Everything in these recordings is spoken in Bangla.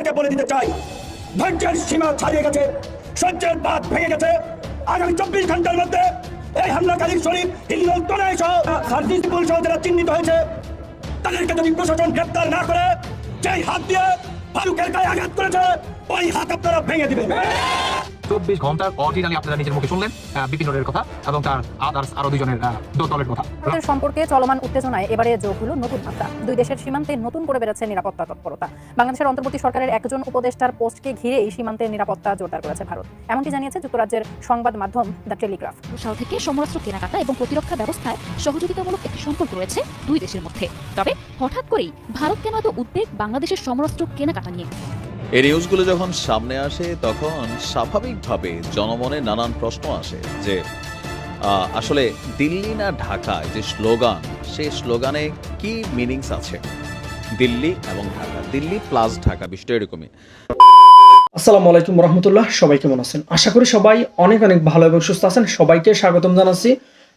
আপনাদেরকে বলে দিতে চাই ধৈর্যের সীমা ছাড়িয়ে গেছে সহ্যের বাদ ভেঙে গেছে। আগামী চব্বিশ ঘণ্টার মধ্যে এই হামলাকারী শরীফ হিন্দল তোনাই সহ সার্জিস সহ যারা চিহ্নিত হয়েছে, তাদেরকে যদি প্রশাসন গ্রেপ্তার না করে, যেই হাত দিয়ে ফারুকের গায়ে আঘাত করেছে, ওই হাত আপনারা ভেঙে দিবেন। চব্বিশ ঘণ্টার অরিজিনালি আপনারা নিজের মুখে শুনলেন বিপিন রোডের কথা এবং তার আদার্স আরও দুজনের দলের কথা। ভারতের সম্পর্কে চলমান উত্তেজনায় এবারে যোগ হলো নতুন মাত্রা। দুই দেশের সীমান্তে নতুন করে বেড়েছে নিরাপত্তা তৎপরতা। বাংলাদেশের অন্তর্বর্তী সরকারের একজন উপদেষ্টার পোস্টকে ঘিরে এই সীমান্তের নিরাপত্তা জোরদার করেছে ভারত। এমনটি জানিয়েছে যুক্তরাজ্যের সংবাদ মাধ্যম দ্য টেলিগ্রাফ। সাল থেকে সমরাস্ত্র কেনাকাটা এবং প্রতিরক্ষা ব্যবস্থায় সহযোগিতামূলক একটি সম্পর্ক রয়েছে দুই দেশের মধ্যে। তবে হঠাৎ করেই ভারত কেন এত উদ্বেগ বাংলাদেশের সমরাস্ত্র কেনাকাটা নিয়ে? এই নিউজগুলো যখন সামনে আসে, তখন স্বাভাবিকভাবে জনমনে নানান প্রশ্ন আসে যে আসলে দিল্লি না ঢাকা যে স্লোগান সেই স্লোগানে কি মিনিংস আছে? দিল্লি এবং ঢাকা, দিল্লি প্লাস ঢাকা, বিষয়টা এরকমই। আসসালামু আলাইকুম রহমতুল্লাহ, সবাই কেমন আছেন? আশা করি সবাই অনেক অনেক ভালো এবং সুস্থ আছেন। সবাইকে স্বাগতম জানাচ্ছি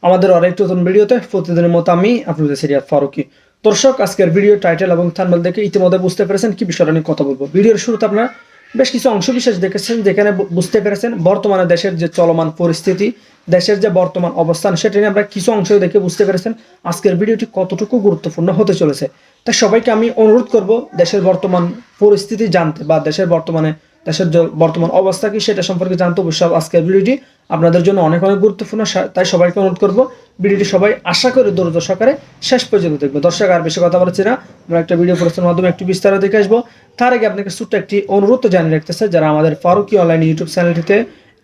আমাদের আরেকটি নতুন ভিডিওতে। প্রতিদিনের মতো আমি, আপনাদের সিরিয়ার ফারুকি। দর্শক, আজকের ভিডিও টাইটেল এবং থানবেল দেখে ইতিমধ্যে বুঝতে পেরেছেন কি বিষয়টা নিয়ে কথা বলব। ভিডিওর শুরুতে আপনারা বেশ কিছু অংশ বিশেষ দেখেছেন, যেখানে বুঝতে পেরেছেন বর্তমানে দেশের যে চলমান পরিস্থিতি, দেশের যে বর্তমান অবস্থান, সেটা নিয়ে আমরা কিছু অংশ দেখে বুঝতে পেরেছেন আজকের ভিডিওটি কতটুকু গুরুত্বপূর্ণ হতে চলেছে। তাই সবাইকে আমি অনুরোধ করব, দেশের বর্তমান পরিস্থিতি জানতে বা দেশের বর্তমানে, দেশের বর্তমান অবস্থা কি, সেটা সম্পর্কে জানতে অবশ্যই আজকের ভিডিওটি আপনাদের জন্য অনেক অনেক গুরুত্বপূর্ণ তাই সবাইকে অনুরোধ করব, ভিডিওটি সবাই আশা করে দূরত সহকারে শেষ পর্যন্ত দেখবে। দর্শক, আর বেশি কথা বলছি না, আমরা একটা ভিডিও প্রশ্নের মাধ্যমে একটু বিস্তারিত দেখে আসব। তার আগে আপনাকে ছোট্ট একটি অনুরোধ জানিয়ে রাখতেছে, যারা আমাদের ফারুকি অনলাইন ইউটিউব চ্যানেলটিতে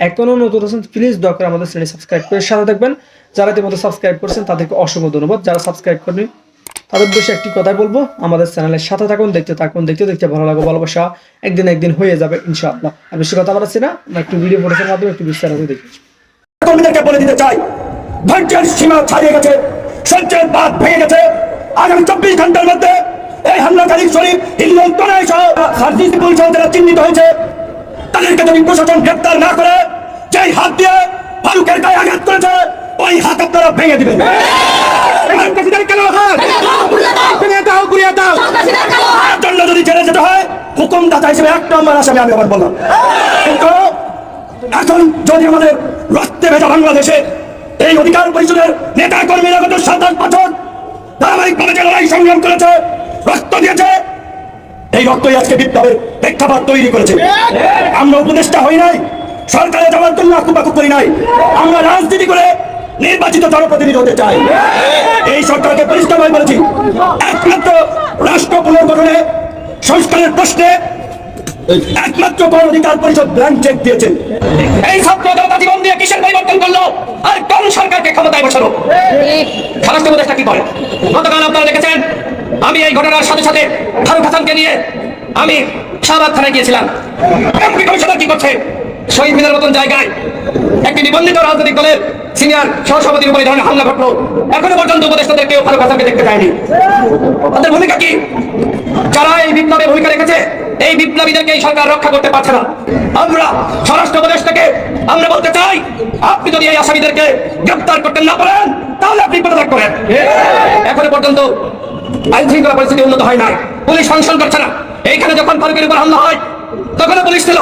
এখনও নতুন আছেন প্লিজ দয়া আমাদের চ্যানেল সাবস্ক্রাইব করে সাথে থাকবেন। যারা ইতিমধ্যে সাবস্ক্রাইব করছেন, তাদেরকে অসংখ্য ধন্যবাদ। যারা সাবস্ক্রাইব করেনি তাদের উদ্দেশ্যে একটি কথাই বলব। আমাদের চ্যানেলের সাথে থাকুন, দেখতে থাকুন, দেখতে দেখতে ভালো লাগবে, ভালোবাসা একদিন একদিন হয়ে যাবে, ইনশাআল্লাহ। আর বেশি কথা বলাচ্ছি না একটু ভিডিও ফটোসের মাধ্যমে একটু বিস্তারিত দেখি। কর্মীদেরকে বলে দিতে চাই, ধৈর্যের সীমা ছাড়িয়ে গেছে সহ্যের বাদ ভেঙে গেছে। আগামী চব্বিশ ঘণ্টার মধ্যে এই হামলাকারী শরীফ হিন্দল তোনাই সহ সার্জিস সহ যারা চিহ্নিত হয়েছে। তাদেরকে যদি প্রশাসন গ্রেপ্তার না করে, যেই হাত দিয়ে ফারুকের গায়ে আঘাত করেছে ওই হাত আপনারা ভেঙে দিবেন। তার জন্য যদি যেতে হয় হুকুমদাতা হিসেবে এক নম্বর আসামি আমি আবার বললাম। কিন্তু এখন যদি আমাদের রক্তে ভেজা বাংলাদেশে এই অধিকার পরিষদের নেতা কর্মীরা গত সাত আট বছর ধারাবাহিকভাবে যে লড়াই সংগ্রাম করেছে রক্ত দিয়েছে এই রক্তই আজকে বিপ্লবের প্রেক্ষাপট তৈরি করেছে। আমরা উপদেষ্টা হই নাই সরকারে যাওয়ার জন্য আকুপাকু করি নাই। আমরা রাজনীতি করে নির্বাচিত জনপ্রতিনিধি হতে চাই। এই সরকারকে পরিষ্কারভাবে বলেছি, একমাত্র রাষ্ট্র পুনর্গঠনে সংস্কারের প্রশ্নে একমাত্র গণ অধিকার পরিষদ ব্ল্যাঙ্ক চেক দিয়েছেন। এই ছাত্র জনতা জীবন দিয়ে কিসের পরিবর্তন করল? আর কোন সরকারকে ক্ষমতায় বসালো? স্বরাষ্ট্র উপদেষ্টা কি করে? গতকাল আপনারা দেখেছেন, আমি এই ঘটনার সাথে সাথে ফারুক হাসানকে নিয়ে আমি শাহবাগ থানায় গিয়েছিলাম। কি করছে? শহীদ মিনার মতন জায়গায় একটি নিবন্ধিত রাজনৈতিক দলের সিনিয়র সহসভাপতির উপরে ধরনের হামলা ঘটলো। এখনও পর্যন্ত উপদেষ্টাদের কেউ ফারুক হাসানকে দেখতে পায়নি তাদের ভূমিকা কি? যারা এই বিপ্লবে ভূমিকা রেখেছে, এই বিপ্লবীদেরকে এই সরকার রক্ষা করতে পারছে না। আমরা স্বরাষ্ট্র উপদেশ থেকে আমরা বলতে চাই, আপনি যদি এই আসামিদেরকে গ্রেপ্তার করতে না পারেন, তাহলে আপনি পদত্যাগ করেন। এখনও পর্যন্ত আইন শৃঙ্খলা পরিস্থিতি উন্নত হয় নাই। পুলিশ ফাংশন করছে না। এইখানে যখন ফারুকের উপর হামলা হয় তখনও পুলিশ ছিল।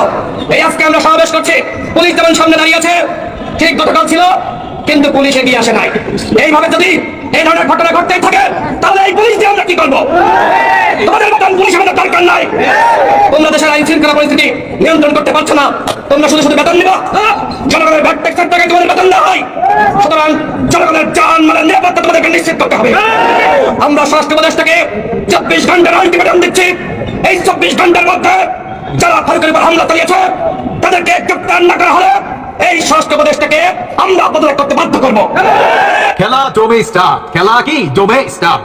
এই আজকে আমরা সমাবেশ করছি। পুলিশ যেমন সামনে দাঁড়িয়ে আছে, ঠিক গতকাল ছিল, কিন্তু পুলিশ এগিয়ে আসে নাই। এইভাবে যদি এই ধরনের ঘটনা ঘটতেই থাকে, তাহলে এই পুলিশ দিয়ে আমরা কি করব? তোমাদের মতন পুলিশ আমাদের দরকার নাই। তোমরা দেশের আইন শৃঙ্খলা পরিস্থিতি নিয়ন্ত্রণ করতে পারছ না। তোমরা শুধু শুধু বেতন নিবা। হ্যাঁ? জনগণের ভ্যাট ট্যাক্সের টাকায় তোমাদের বেতন না হয়। সুতরাং জনগণের জান মানে নিরাপত্তা তোমাদেরকে নিশ্চিত করতে হবে। আমরা স্বরাষ্ট্র প্রদেশ থেকে চব্বিশ ঘণ্টার আলটিমেটাম দিচ্ছি। এই চব্বিশ ঘণ্টার মধ্যে যারা ফারুকের উপর হামলা চালিয়েছে, তাদেরকে গ্রেপ্তার না করা হলে এই স্বরাষ্ট্র প্রদেশ থেকে আমরা পদত্যাগ করতে বাধ্য করব। খেলা জমে স্টার খেলা কি? জমে স্টার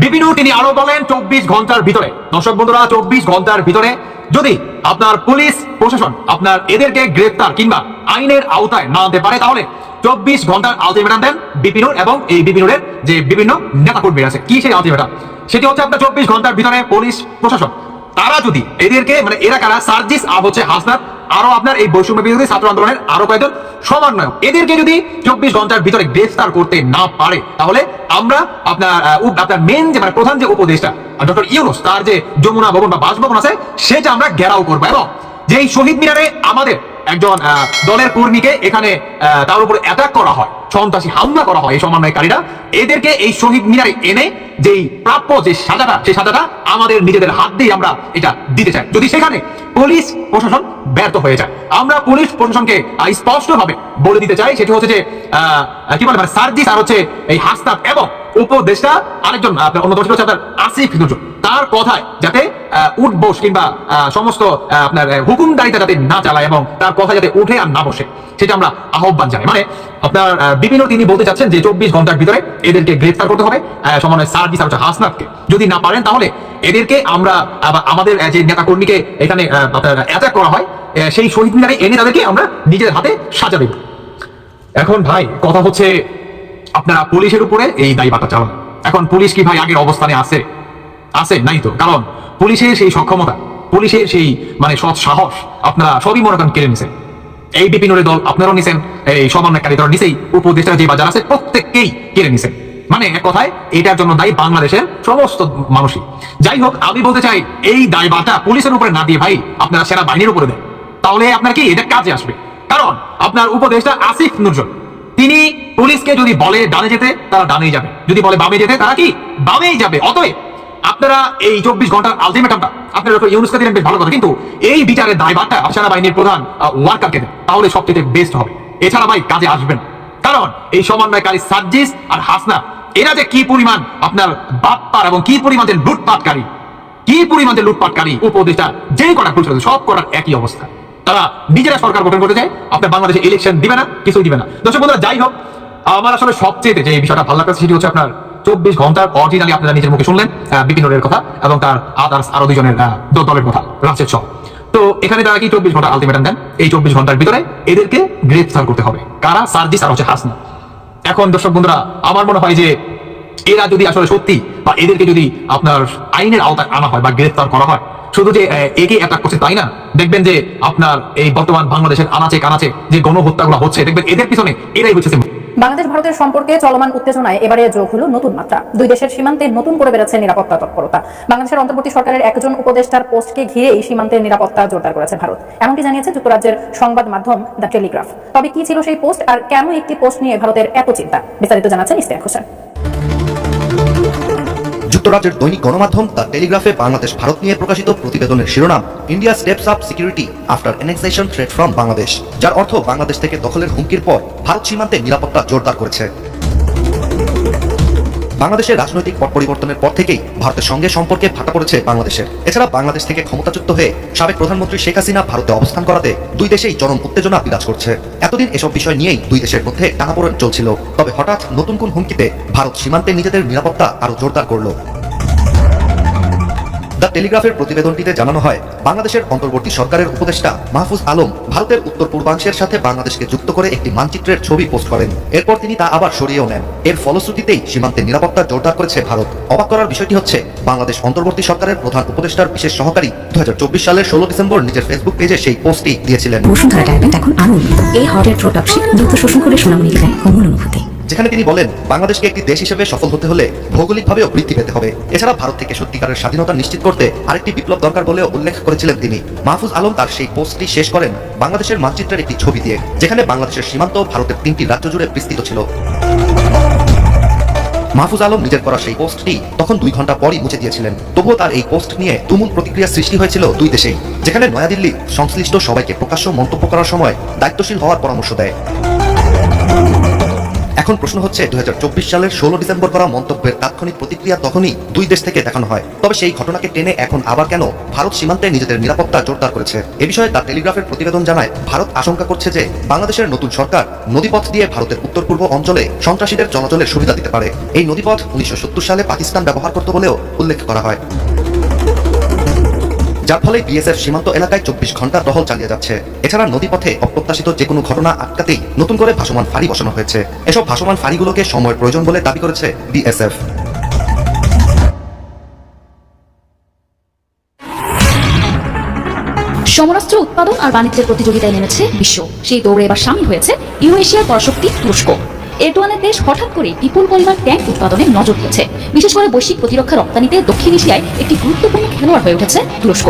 বিপিনু, তিনি আরও বলেন চব্বিশ ঘণ্টার ভিতরে। দর্শক বন্ধুরা, চব্বিশ ঘণ্টার ভিতরে যদি আপনার পুলিশ, প্রশাসন আপনার এদেরকে গ্রেপ্তার কিংবা আইনের আওতায় না আনতে পারে, তাহলে চব্বিশ ঘণ্টার আলটিমেটাম দেন বিপিনুর এবং এই বিপিনুরের যে বিভিন্ন নেতা কর্মী আছে। কি সেই আলটিমেটাম? সেটি হচ্ছে আপনার চব্বিশ ঘণ্টার ভিতরে পুলিশ, প্রশাসন। তারা যদি এদেরকে মানে এরা কারা? সার্জিস, আব হচ্ছে হাসনাত, আরও আপনার এই বৈষম্য বিরোধী ছাত্র আন্দোলনের আরও কয়েকজন সমন্বয়ক। এদেরকে যদি চব্বিশ ঘণ্টার ভিতরে গ্রেফতার করতে না পারে, তাহলে আমরা আপনার আপনার মেন যে মানে প্রধান যে উপদেষ্টা ডক্টর ইউনুস, তার যে যমুনা ভবন বা বাসভবন আছে, সেটা আমরা ঘেরাও করব। এবং যেই শহীদ মিনারে আমাদের একজন দলের কর্মীকে এখানে তার উপরে অ্যাটাক করা হয়। সন্ত্রাসী হামলা করা হয় এই সমন্বয়কারীরা। এদেরকে এই শহীদ মিনারে এনে যেই প্রাপ্য যে সাজাটা সেই সাজাটা আমাদের নিজেদের হাত দিয়ে আমরা এটা দিতে চাই। যদি সেখানে পুলিশ প্রশাসন ব্যর্থ হয়ে যায়, আমরা পুলিশ প্রশাসনকে স্পষ্ট ভাবে বলে দিতে চাই, সেটি হচ্ছে যে কি বলে মানে সার্জিস আর হচ্ছে এই হাসনাত এবং উপদেষ্টা, আরেকজন আপনার অন্যতম ছিল হচ্ছে আপনার আসিফ নজরুল। তার কথায় যাতে আহ, উঠবোস কিংবা সমস্ত আপনার আহ, হুকুমদারিতা যাতে না চালায় এবং তার কথা যাতে উঠে আর না বসে সেটা আমরা আহ্বান জানাই। মানে আপনার বিভিন্ন তিনি বলতে চাচ্ছেন যে চব্বিশ ঘণ্টার ভিতরে এদেরকে গ্রেফতার করতে হবে সমন্বয় সার্জিস আর হাসনাতকে। যদি না পারেন তাহলে এদেরকে আমরা আমাদের যে নেতা কর্মীকে এখানে আপনার অ্যাটাক করা হয় সেই শহীদ মিনারে এনে তাদেরকে আমরা নিজের হাতে সাজা দেব। এখন ভাই কথা হচ্ছে আপনারা পুলিশের উপরে এই দায়ী দায়িত্বটা চালান। এখন পুলিশ কি ভাই আগের অবস্থানে আছে? আছে নাই তো। কারণ পুলিশের সেই সক্ষমতা, পুলিশের সেই মানে সৎ সাহস আপনারা সবই মনে করেন কেড়ে নিছেন। এই বিপিনের দল আপনারাও নিছেন, এই সমন্বয়কারী দল নিছেই, উপদেষ্টা যে বাজার আছে প্রত্যেককেই কেড়ে নিছেন। মানে এক কথায়, এটার জন্য দায়ী বাংলাদেশের সমস্ত মানুষই। যাই হোক, আমি বলতে চাই, এই দায় দায়বাটা পুলিশের উপরে না দিয়ে ভাই, আপনারা সেরা বাহিনীর উপরে দেন। তাহলে আপনার কি এটা কাজে আসবে? কারণ, আপনার উপদেষ্টা আসিফ নজরুল তিনি পুলিশকে যদি বলে ডানে যেতে, তারা ডানেই যাবে। যদি বলে বামে যেতে, তারা কি? বামেই যাবে। অতএব আপনারা এই চব্বিশ ঘণ্টার আলটিমেটামটা আপনারা ডক্টর ইউনুসকে দিলেন বেশ ভালো কথা। কিন্তু এই বিচারের দায়ভারটা সেনাবাহিনীর প্রধান ওয়ার্কারকে দেন। তাহলে সবচেয়ে বেস্ট হবে। এছাড়া ভাই কাজে আসবেন। কারণ এই সমন্বয়কারী সার্জিস আর হাসনা এরা যে কি পরিমাণ আপনার বাপ্পার এবং কি পরিমাণ যে লুটপাটকারী কি পরিমাণ যে লুটপাটকারী উপদেষ্টা যেই কটা আছে, সব করার একই অবস্থা। তারা নিজেরা সরকার গঠন করতে চায় আপনার বাংলাদেশে ইলেকশন দিবে না কিছুই দিবে না। দর্শক বন্ধুরা যাই হোক আমার আসলে সবচেয়ে যে বিষয়টা ভালো লাগছে সেটি হচ্ছে আপনার চব্বিশ ঘণ্টার অরিজিনালি আপনারা নিজের মুখে শুনলেন আহ, বিপিন রোডের কথা এবং তার আদার্স আরও দুজনের দলের কথা রাজের সহ তো এখানে তারা কি চব্বিশ ঘণ্টা আলটিমেটাম দেন? এই চব্বিশ ঘণ্টার ভিতরে এদেরকে গ্রেফতার করতে হবে। কারা? সার্জিস আর হচ্ছে হাসনা। এখন দর্শক বন্ধুরা আমার মনে হয় যে এরা যদি আসলে সত্যি বা এদেরকে যদি আপনার আইনের আওতায় আনা হয় বা গ্রেফতার করা হয় শুধু যে একে অ্যাটাক করছে তাই না? দেখবেন যে আপনার এই বর্তমান বাংলাদেশের আনাচে কানাচে যে গণহত্যাগুলো হচ্ছে দেখবেন এদের পিছনে এরাই হচ্ছে। বাংলাদেশ ভারতের সম্পর্কে চলমান উত্তেজনায় এবারে যোগ হলো নতুন মাত্রা। দুই দেশের সীমান্তে নতুন করে বেড়েছে নিরাপত্তা তৎপরতা। বাংলাদেশের অন্তর্বর্তী সরকারের একজন উপদেষ্টার পোস্টকে ঘিরেই সীমান্তের নিরাপত্তা জোরদার করেছে ভারত। এমনটি জানিয়েছে যুক্তরাজ্যের সংবাদ মাধ্যম দ্য টেলিগ্রাফ। তবে কি ছিল সেই পোস্ট আর কেন একটি পোস্ট নিয়ে ভারতের এত চিন্তা? বিস্তারিত জানাচ্ছেন ইস্তেক হোসেন। যুক্তরাজ্যের দৈনিক গণমাধ্যম দ্য টেলিগ্রাফে বাংলাদেশ ভারত নিয়ে প্রকাশিত প্রতিবেদনের শিরোনাম, India steps up security after annexation threat from Bangladesh যার অর্থ বাংলাদেশ থেকে দখলের হুমকির পর ভারত সীমান্তে নিরাপত্তা জোরদার করেছে। বাংলাদেশের রাজনৈতিক পট পরিবর্তনের পর থেকেই ভারতের সঙ্গে সম্পর্কে ভাটা পড়েছে বাংলাদেশের এছাড়া বাংলাদেশ থেকে ক্ষমতাচ্যুত হয়ে সাবেক প্রধানমন্ত্রী শেখ হাসিনা ভারতে অবস্থান করাতে দুই দেশেই চরম উত্তেজনা বিরাজ করছে। এতদিন এসব বিষয় নিয়েই দুই দেশের মধ্যে টানাপোড়েন চলছিল। তবে হঠাৎ নতুন কোন হুমকিতে ভারত সীমান্তে নিজেদের নিরাপত্তা আরও জোরদার করল। দ্য টেলিগ্রাফের প্রতিবেদনটিতে জানানো হয়, বাংলাদেশের অন্তর্বর্তী সরকারের উপদেষ্টা মাহফুজ আলম ভারতের উত্তর পূর্বাংশের সাথে বাংলাদেশকে যুক্ত করে একটি মানচিত্রের ছবি পোস্ট করেন। এরপর তিনি তা আবার সরিয়েও নেন। এর ফলশ্রুতিতেই সীমান্তে নিরাপত্তা জোরদার করেছে ভারত। অবাক করার বিষয়টি হচ্ছে, বাংলাদেশ অন্তর্বর্তী সরকারের প্রধান উপদেষ্টার বিশেষ সহকারী দু হাজার চব্বিশ সালের ষোলো ডিসেম্বর নিজের ফেসবুক পেজে সেই পোস্টটি দিয়েছিলেন। এখন আরও এই হটের প্রোডাক্টশিপ দ্রুত শোষণ করে সোনামণিকে দেয় অনুভূতি। যেখানে তিনি বলেন, বাংলাদেশকে একটি দেশ হিসেবে সফল হতে হলে ভৌগোলিকভাবেও বৃদ্ধি পেতে হবে। এছাড়া ভারত থেকে সত্যিকারের স্বাধীনতা নিশ্চিত করতে আরেকটি বিপ্লব দরকার বলেও উল্লেখ করেছিলেন তিনি। মাহফুজ আলম তার সেই পোস্টটি শেষ করেন বাংলাদেশের মানচিত্রের একটি ছবি দিয়ে, যেখানে বাংলাদেশের সীমান্ত ভারতের তিনটি রাজ্য জুড়ে বিস্তৃত ছিল। মাহফুজ আলম নিজের করা সেই পোস্টটি তখন দুই ঘণ্টা পরই মুছে দিয়েছিলেন। তবুও তার এই পোস্ট নিয়ে তুমুল প্রতিক্রিয়া সৃষ্টি হয়েছিল দুই দেশেই, যেখানে নয়াদিল্লি সংশ্লিষ্ট সবাইকে প্রকাশ্য মন্তব্য করার সময় দায়িত্বশীল হওয়ার পরামর্শ দেয়। এখন প্রশ্ন হচ্ছে দু হাজার চব্বিশ সালের ষোলো ডিসেম্বর করা মন্তব্যের তাৎক্ষণিক প্রতিক্রিয়া তখনই দুই দেশ থেকে দেখানো হয়। তবে সেই ঘটনাকে টেনে এখন আবার কেন ভারত সীমান্তে নিজেদের নিরাপত্তা জোরদার করেছে? এ বিষয়ে তার টেলিগ্রাফের প্রতিবেদন জানায়, ভারত আশঙ্কা করছে যে বাংলাদেশের নতুন সরকার নদীপথ দিয়ে ভারতের উত্তর পূর্ব অঞ্চলে সন্ত্রাসীদের চলাচলের সুবিধা দিতে পারে। এই নদীপথ উনিশশো সত্তর সালে পাকিস্তান ব্যবহার করত বলেও উল্লেখ করা হয়। যার ফলে বিএসএফ সীমান্ত এলাকায় চব্বিশ ঘণ্টা টহল চালিয়ে যাচ্ছে। এছাড়া নদীপথে অপ্রত্যাশিত যে কোনো ঘটনা আটকাতেই নতুন করে ভাসমান ফাঁড়ি বসানো হয়েছে। এসব ভাসমান ফাঁড়িগুলোকে সময়ের প্রয়োজন বলে দাবি করেছে বিএসএফ। সমরাস্ত্র উৎপাদন আর বাণিজ্যের প্রতিযোগিতায় নেমেছে বিশ্ব। সেই দৌড়ে এবার সামিল হয়েছে ইউরেশিয়ার পরাশক্তি তুরস্ক। এরদোয়ানের দেশ হঠাৎ করে বিপুল পরিমাণ ট্যাঙ্ক উৎপাদনে নজর দিয়েছে বিশেষ করে বৈশ্বিক প্রতিরক্ষা রপ্তানিতে দক্ষিণ এশিয়ায় একটি গুরুত্বপূর্ণ খেলোয়াড় হয়ে উঠেছে তুরস্ক।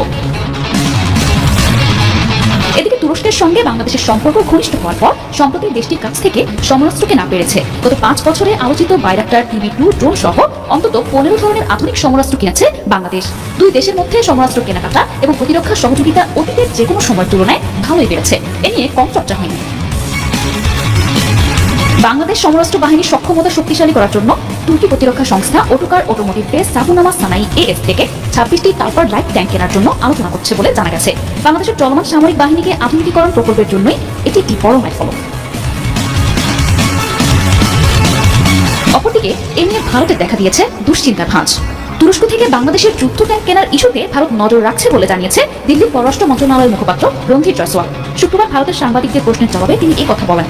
এদিকে তুরস্কের সঙ্গে বাংলাদেশের সম্পর্ক ঘনিষ্ঠ হওয়ার পর, সম্প্রতি দেশটির কাছ থেকে সমরাস্ত্র কেনা পেরেছে গত পাঁচ বছরে আলোচিত বাইরাক্টার টিভি টু ড্রোন সহ অন্তত পনেরো ধরনের আধুনিক সমরাস্ত্র কিনেছে বাংলাদেশ। দুই দেশের মধ্যে সমরাস্ত্র কেনাকাটা এবং প্রতিরক্ষা সহযোগিতা অতীতের যে কোনো সময়ের তুলনায় ভালোই বেড়েছে। এ নিয়ে কম চর্চা হয়নি। বাংলাদেশ সমরাষ্ট্র বাহিনীর সক্ষমতা শক্তিশালী করার জন্য তুর্কি প্রতিরক্ষা সংস্থা ওটোকার অটোমোটিভকে সাবুনামা সানাই এএস থেকে ছাব্বিশটি তারপর লাইট ট্যাঙ্ক কেনার জন্য আলোচনা করছে বলে জানা গেছে। বাংলাদেশের চলমান সামরিক বাহিনীকে আধুনিকীকরণ প্রকল্পের জন্যই এটি একটি বড় মাইলফলক। অপরদিকে, এ নিয়ে ভারতের দেখা দিয়েছে দুশ্চিন্তার ভাঁজ। তুরস্ক থেকে বাংলাদেশের যুদ্ধ ট্যাঙ্ক কেনার ইস্যুতে ভারত নজর রাখছে বলে জানিয়েছে দিল্লির পররাষ্ট্র মন্ত্রণালয়ের মুখপাত্র রণধীর জয়সওয়াল। শুক্রবার ভারতের সাংবাদিকদের প্রশ্নের জবাবে তিনি এই কথা বলেন।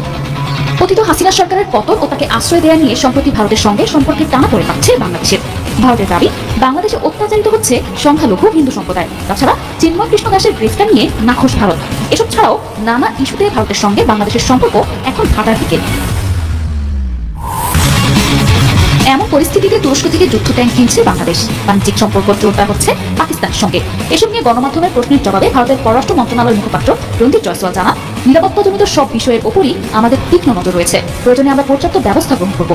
কথিত হাসিনা সরকারের পতন ও তাকে আশ্রয় দেওয়া নিয়ে সম্প্রতি ভারতের সঙ্গে সম্পর্কে টানা পড়ে থাকছে বাংলাদেশের। ভারতের দাবি, বাংলাদেশে অত্যাচারিত হচ্ছে সংখ্যালঘু হিন্দু সম্প্রদায়। তাছাড়া চিন্ময় কৃষ্ণ দাসের গ্রেফতার নিয়ে নাখোশ ভারত। এসব ছাড়াও নানা ইস্যুতে ভারতের সঙ্গে বাংলাদেশের সম্পর্ক এখন ফাটার দিকে। এমন পরিস্থিতিতে তুরস্ক থেকে যুদ্ধ ট্যাঙ্ক কিনছে বাংলাদেশ। বাণিজ্যিক সম্পর্ক জোরদার হচ্ছে পাকিস্তানের সঙ্গে। এসব নিয়ে গণমাধ্যমের প্রশ্নের জবাবে ভারতের পররাষ্ট্র মন্ত্রণালয়ের মুখপাত্র রণদীপ জয়সওয়াল জানান নিরাপত্তাজনিত সব বিষয়ের ওপরই আমাদের তীক্ষ্ণ নজর রয়েছে। প্রয়োজনে আমরা পর্যাপ্ত ব্যবস্থা গ্রহণ করব।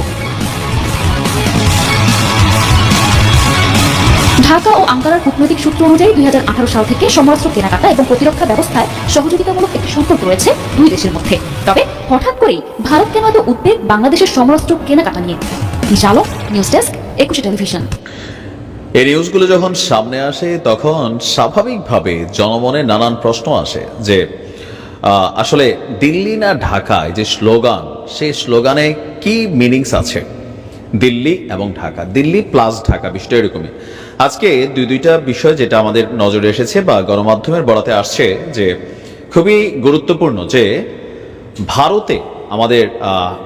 ঢাকা ও আঙ্কারার কূটনৈতিক সূত্র অনুযায়ী দুই হাজার আঠারো সাল থেকে সমরাস্ত্র কেনাকাটা এবং প্রতিরক্ষা ব্যবস্থায় সহযোগিতামূলক একটি সম্পর্ক রয়েছে দুই দেশের মধ্যে। তবে হঠাৎ করেই ভারত কেন এত উদ্বেগ বাংলাদেশের সমরাস্ত্র কেনাকাটা নিয়ে? নিশালো নিউজ ডেস্ক, একুশে টেলিভিশন। এই নিউজগুলো যখন সামনে আসে, তখন স্বাভাবিকভাবে জনমনে নানান প্রশ্ন আসে যে আসলে দিল্লি না ঢাকায় যে স্লোগান, সেই স্লোগানে কি মিনিংস আছে? দিল্লি এবং ঢাকা। দিল্লি প্লাস ঢাকা, বিষয়টা এরকমই। আজকে দুই দুইটা বিষয় যেটা আমাদের নজরে এসেছে বা গণমাধ্যমের বরাতে আসছে যে খুবই গুরুত্বপূর্ণ যে ভারতে আমাদের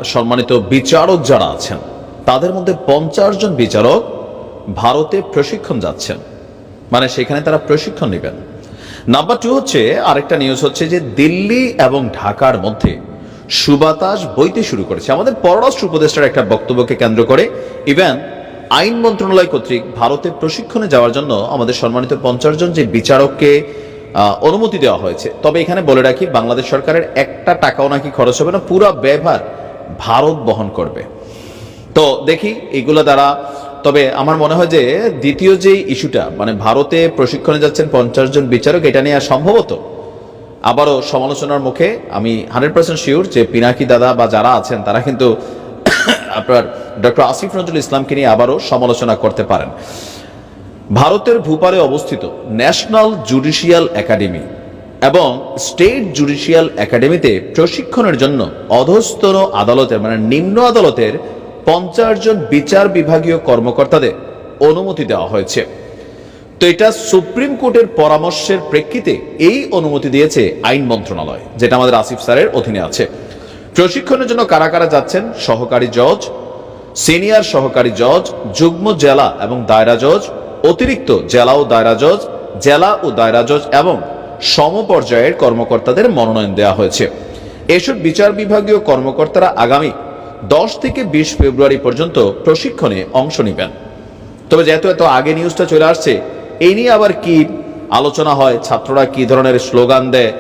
সম্মানিত বিচারক যারা আছেন, তাদের মধ্যে পঞ্চাশ জন বিচারক ভারতে প্রশিক্ষণ যাচ্ছেন। মানে সেখানে তারা প্রশিক্ষণ নেবেন। নাম্বার টু হচ্ছে, আরেকটা নিউজ হচ্ছে যে দিল্লি এবং ঢাকার মধ্যে সুবাতাস বইতে শুরু করেছে। আমাদের পররাষ্ট্র উপদেষ্টার একটা বক্তব্যকে কেন্দ্র করে ইভেন আইন মন্ত্রণালয় কর্তৃক ভারতে প্রশিক্ষণে যাওয়ার জন্য আমাদের সম্মানিত পঞ্চাশ জন যে বিচারককে অনুমতি দেওয়া হয়েছে। তবে এখানে বলে রাখি, বাংলাদেশ সরকারের একটা টাকাও নাকি খরচ হবে না, পুরো ব্যবহার ভারত বহন করবে। তো দেখি, এগুলো দ্বারা তবে আমার মনে হয় যে দ্বিতীয় যে ইস্যুটা মানে ভারতে প্রশিক্ষণে যাচ্ছেন পঞ্চাশ জন বিচারক, এটা নিয়ে সম্ভবত আবারও সমালোচনার মুখে আমি হান্ড্রেড পার্সেন্ট শিওর যে পিনাকি দাদা বা যারা আছেন, তারা কিন্তু আপনার ডক্টর আসিফ নজরুল ইসলামকে নিয়ে আবারও সমালোচনা করতে পারেন। ভারতের ভূপালে অবস্থিত ন্যাশনাল জুডিশিয়াল একাডেমি এবং স্টেট জুডিশিয়াল একাডেমিতে প্রশিক্ষণের জন্য অধস্তন আদালতের মানে নিম্ন আদালতের পঞ্চাশ জন বিচার বিভাগীয় কর্মকর্তাদের অনুমতি দেওয়া হয়েছে। তো এটা সুপ্রিম কোর্টের পরামর্শের প্রেক্ষিতে এই অনুমতি দিয়েছে আইন মন্ত্রণালয়, যেটা আমাদের আসিফ স্যারের অধীনে আছে। প্রশিক্ষণের জন্য কারা কারা যাচ্ছেন? সহকারী জজ, সিনিয়র সহকারী জজ, যুগ্ম জেলা এবং দায়রা জজ, অতিরিক্ত জেলা ও দায়রা জজ, জেলা ও দায়রা জজ এবং সমপর্যায়ের কর্মকর্তাদের মনোনয়ন দেওয়া হয়েছে। এসব বিচার বিভাগীয় কর্মকর্তারা আগামী দশ থেকে বিশ ফেব্রুয়ারি পর্যন্ত প্রশিক্ষণে অংশ নেবেন। তবে যেহেতু এত আগে নিউজটা চলে আসছে এই নিয়ে আবার কি আলোচনা হয়? ছাত্ররা কি ধরনের স্লোগান দেয়?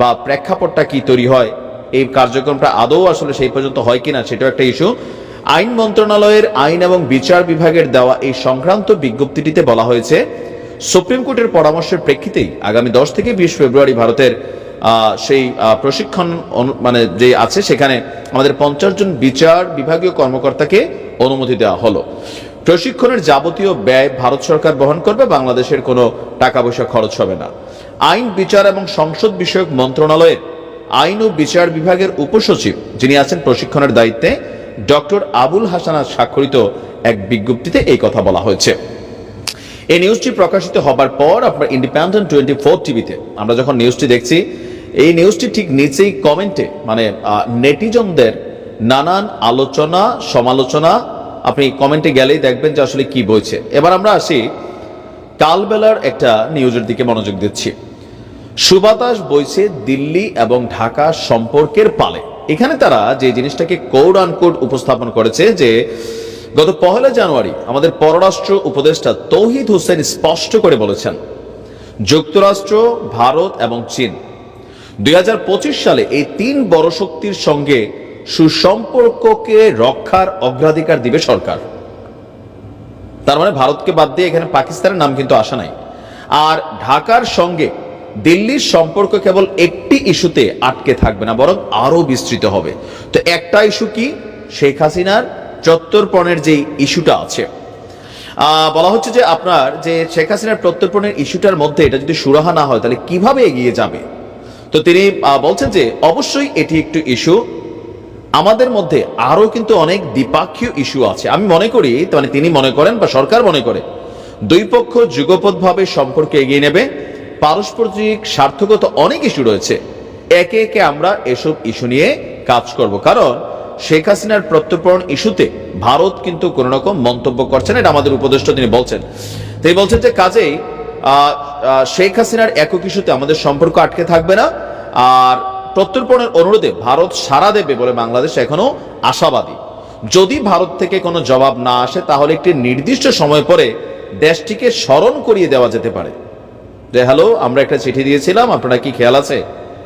বা প্রেক্ষাপটটা কি তৈরি হয়? এই কার্যক্রমটা আদৌ আসলে সেই পর্যন্ত হয় কিনা সেটাও একটা ইস্যু আইন মন্ত্রণালয়ের আইন এবং বিচার বিভাগের দেওয়া এই সংক্রান্ত বিজ্ঞপ্তিটিতে বলা হয়েছে, সুপ্রিম কোর্টের পরামর্শের প্রেক্ষিতেই আগামী দশ থেকে বিশ ফেব্রুয়ারি ভারতের সেই প্রশিক্ষণ মানে যে আছে, সেখানে আমাদের পঞ্চাশ জন বিচার বিভাগীয় কর্মকর্তাকে অনুমতি দেওয়া হলো। প্রশিক্ষণের যাবতীয় ব্যয় ভারত সরকার বহন করবে, বাংলাদেশের কোনো টাকা পয়সা খরচ হবে না। আইন, বিচার এবং সংসদ বিষয়ক মন্ত্রণালয়ের আইন ও বিচার বিভাগের উপসচিব, যিনি আছেন প্রশিক্ষণের দায়িত্বে, ডক্টর আবুল হাসানার স্বাক্ষরিত এক বিজ্ঞপ্তিতে এই কথা বলা হয়েছে। এই নিউজটি প্রকাশিত হবার পর আপনার ইন্ডিপেন্ডেন্ট টোয়েন্টি ফোর টিভিতে আমরা যখন নিউজটি দেখছি এই নিউজটি ঠিক নিচেই কমেন্টে মানে নেটিজনদের নানান আলোচনা, সমালোচনা আপনি কমেন্টে গেলেই দেখবেন যে আসলে কি বইছে। এবার আমরা আসি কালবেলার একটা নিউজের দিকে মনোযোগ দিচ্ছি। সুবাতাস বইছে দিল্লি এবং ঢাকা সম্পর্কের পালে। এখানে তারা যে জিনিসটাকে কোড আনকোড উপস্থাপন করেছে যে, গত পহেলা জানুয়ারি আমাদের পররাষ্ট্র উপদেষ্টা তৌহিদ হোসেন স্পষ্ট করে বলেছেন, যুক্তরাষ্ট্র, ভারত এবং চীন দুই হাজার পঁচিশ সালে এই তিন বড় শক্তির সঙ্গে সুসম্পর্ককে রক্ষার অগ্রাধিকার দিবে সরকার। তার মানে ভারতকে বাদ দিয়ে এখানে পাকিস্তানের নাম কিন্তু আসা নাই। আর ঢাকার সঙ্গে দিল্লির সম্পর্ক কেবল একটি ইস্যুতে আটকে থাকবে না, বরং আরও বিস্তৃত হবে। তো একটা ইস্যু কি? শেখ হাসিনার চত্বরপণের যে ইস্যুটা আছে। বলা হচ্ছে যে আপনার যে শেখ হাসিনার প্রত্যর্পণের ইস্যুটার মধ্যে এটা যদি সুরাহা না হয়, তাহলে কীভাবে এগিয়ে যাবে? তো তিনি বলছেন যে অবশ্যই এটি একটু ইস্যু আমাদের মধ্যে আরও কিন্তু অনেক দ্বিপাক্ষীয় ইস্যু আছে। আমি মনে করি মানে তিনি মনে করেন বা সরকার মনে করে, দুই পক্ষ যুগপথভাবে সম্পর্ক এগিয়ে নেবে। পারস্পরিক স্বার্থগত অনেক ইস্যু রয়েছে। একে একে আমরা এসব ইস্যু নিয়ে কাজ করব। কারণ শেখ হাসিনার প্রত্যর্পণ ইস্যুতে ভারত কিন্তু কোন রকম মন্তব্য করছে না, এটা আমাদের উপদেষ্টা তিনি বলছেন। তিনি বলছেন যে কাজেই শেখ হাসিনার একক ইস্যুতে আমাদের সম্পর্ক আটকে থাকবে না। আর প্রত্যর্পণের অনুরোধে ভারত সাড়া দেবে বলে বাংলাদেশ এখনও আশাবাদী। যদি ভারত থেকে কোনো জবাব না আসে, তাহলে একটি নির্দিষ্ট সময় পরে দেশটিকে স্মরণ করিয়ে দেওয়া যেতে পারে। যে হ্যালো, আমরা একটা চিঠি দিয়েছিলাম, আপনারা কি খেয়াল আছে?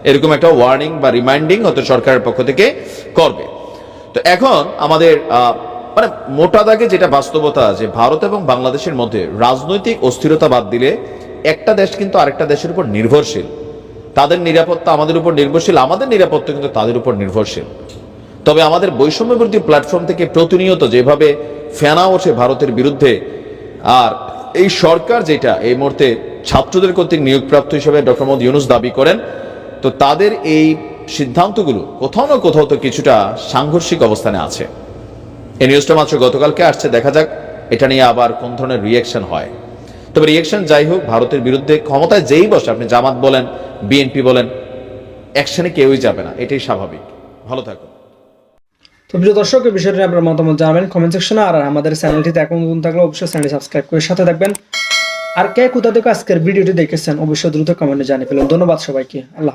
এরকম একটা ওয়ার্নিং বা রিমাইন্ডিং হয়তো সরকারের পক্ষ থেকে করবে। তো এখন আমাদের মানে মোটা দাগে যেটা বাস্তবতা যে ভারত এবং বাংলাদেশের মধ্যে রাজনৈতিক অস্থিরতা বাদ দিলে একটা দেশ কিন্তু আরেকটা দেশের উপর নির্ভরশীল। তাদের নিরাপত্তা আমাদের উপর নির্ভরশীল, আমাদের নিরাপত্তা কিন্তু তাদের উপর নির্ভরশীল। তবে আমাদের বৈষম্য প্ল্যাটফর্ম থেকে প্রতিনিয়ত যেভাবে ফেনা ওঠে ভারতের বিরুদ্ধে, আর এই সরকার যেটা এই মুহূর্তে ছাত্রদের কর্তৃক নিয়োগপ্রাপ্ত হিসেবে ডক্টর মোহাম্মদ ইউনুস দাবি করেন, তো তাদের এই সিদ্ধান্তগুলো কোথাও না কোথাও তো কিছুটা সাংঘর্ষিক অবস্থানে আছে। এই নিউজটা মাত্র গতকালকে আসছে, দেখা যাক এটা নিয়ে আবার কোন ধরনের রিয়েকশন হয়। তবে রিয়েকশন যাই হোক, ভারতের বিরুদ্ধে ক্ষমতায় যেই বসে, আপনি জামাত বলেন বিএনপি বলেন অ্যাকশনে কেউই যাবে না, এটাই স্বাভাবিক। ভালো থাকুন। তো প্রিয় দর্শক এই বিষয়টি আপনার মতামত জানাবেন কমেন্ট সেকশনে আর আমাদের চ্যানেলটিতে এখন নতুন থাকলে অবশ্যই চ্যানেলটি সাবস্ক্রাইব করে সাথে থাকবেন। আর কে কোথা থেকে আজকের ভিডিওটি দেখেছেন, অবশ্যই দ্রুত কমেন্টে জানিয়ে ফেলুন। ধন্যবাদ সবাইকে। আল্লাহ।